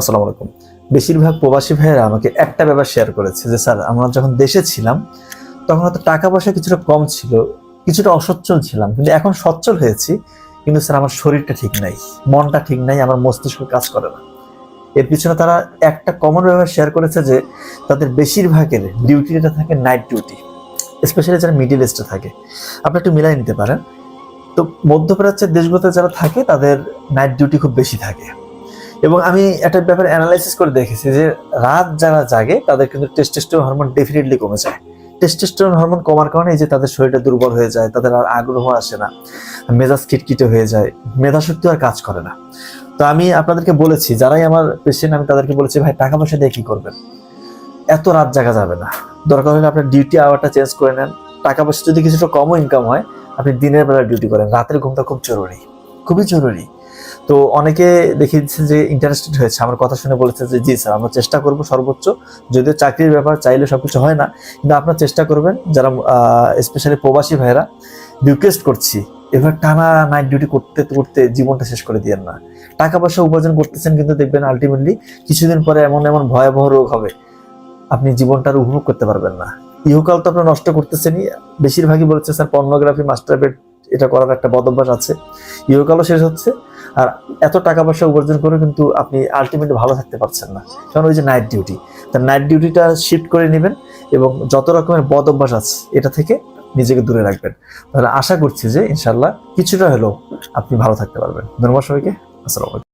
আসসালামু আলাইকুম। বেশিরভাগ প্রবাসী ভাইয়েরা আমাকে একটা ব্যাপার শেয়ার করেছে যে, স্যার, আমরা যখন দেশে ছিলাম, তখন হয়তো টাকা পয়সা কিছুটা কম ছিল, কিছুটা অসচ্ছল ছিলাম, কিন্তু এখন সচ্ছল হয়েছি, কিন্তু স্যার, আমার শরীরটা ঠিক নাই, মনটা ঠিক নাই, আমার মস্তিষ্ক কাজ করে না। এর পিছনে তারা একটা কমন ব্যাপার শেয়ার করেছে যে, তাদের বেশিরভাগের ডিউটিটা থাকে নাইট ডিউটি স্পেশালি যারা মিডিল ইস্টে থাকে। আপনি একটু মিলাই নিতে পারেন। তো মধ্যপ্রাচ্যের দেশগুলোতে যারা থাকে, তাদের নাইট ডিউটি খুব বেশি থাকে। এবং আমি একটা ব্যাপারে অ্যানালাইসিস করে দেখেছি যে রাত যারা জাগে, তাদের কিন্তু টেস্টেস্টোন হরমোন ডেফিনেটলি কমে যায়। টেস্টেস্টোন হরমোন কমার কারণে যে তাদের শরীরটা দুর্বল হয়ে যায়, তাদের আর আগ্রহ আসে না, মেজাজ খিটখিটে হয়ে যায়, মেধাশক্তি আর কাজ করে না। তো আমি আপনাদেরকে বলেছি, যারাই আমার পেশেন্ট আমি তাদেরকে বলেছি, ভাই, টাকা পয়সা দিয়ে কী করবেন? এত রাত জাগা যাবে না। দরকার হলে আপনার ডিউটি আওয়ারটা চেঞ্জ করে নেন। টাকা পয়সা যদি কিছুটা কমও ইনকাম হয়, আপনি দিনের বেলা ডিউটি করেন। রাতের ঘুমটা খুব জরুরি। খুবই জরুরি। তো অনেকে দেখিয়েছে যে ইন্টারেস্টেড হয়েছে। আমার কথা শুনে বলেছে যে, জি স্যার, আমরা চেষ্টা করব সর্বোচ্চ। যদিও চাকরির ব্যাপার চাইলে সবকিছু হয় না। কিন্তু আপনার চেষ্টা করবেন, যারা স্পেশালি প্রবাসী ভাইরা রিকোয়েস্ট করছি, এবার টানা নাইট ডিউটি করতে করতে জীবনটা শেষ করে দিয়েন না। টাকা পয়সা উপার্জন করতেছেন কিন্তু দেখবেন আলটিমেটলি কিছুদিন পরে এমন এমন ভয়াবহ রোগ হবে। আপনি জীবনটা আর উপভোগ করতে পারবেন না। ইহকাল তো আপনার নষ্ট করতেছেনই। বেশিরভাগই বলেছে স্যার পর্নোগ্রাফি মাস্টার এটা করার একটা বদ অভ্যাস আছে। ইহকালও শেষ হচ্ছে। আর এত টাকা পয়সা উপার্জন করে কিন্তু আপনি আলটিমেটলি ভালো থাকতে পারছেন না। কারণ ওই যে নাইট ডিউটি তা নাইট ডিউটিটা শিফট করে নেবেন এবং যত রকমের বদ অভ্যাস আছে, এটা থেকে নিজেকে দূরে রাখবেন। তাহলে আশা করছি যে ইনশাল্লাহ কিছুটা হলেও আপনি ভালো থাকতে পারবেন। ধন্যবাদ সবাইকে। আসসালামু আলাইকুম।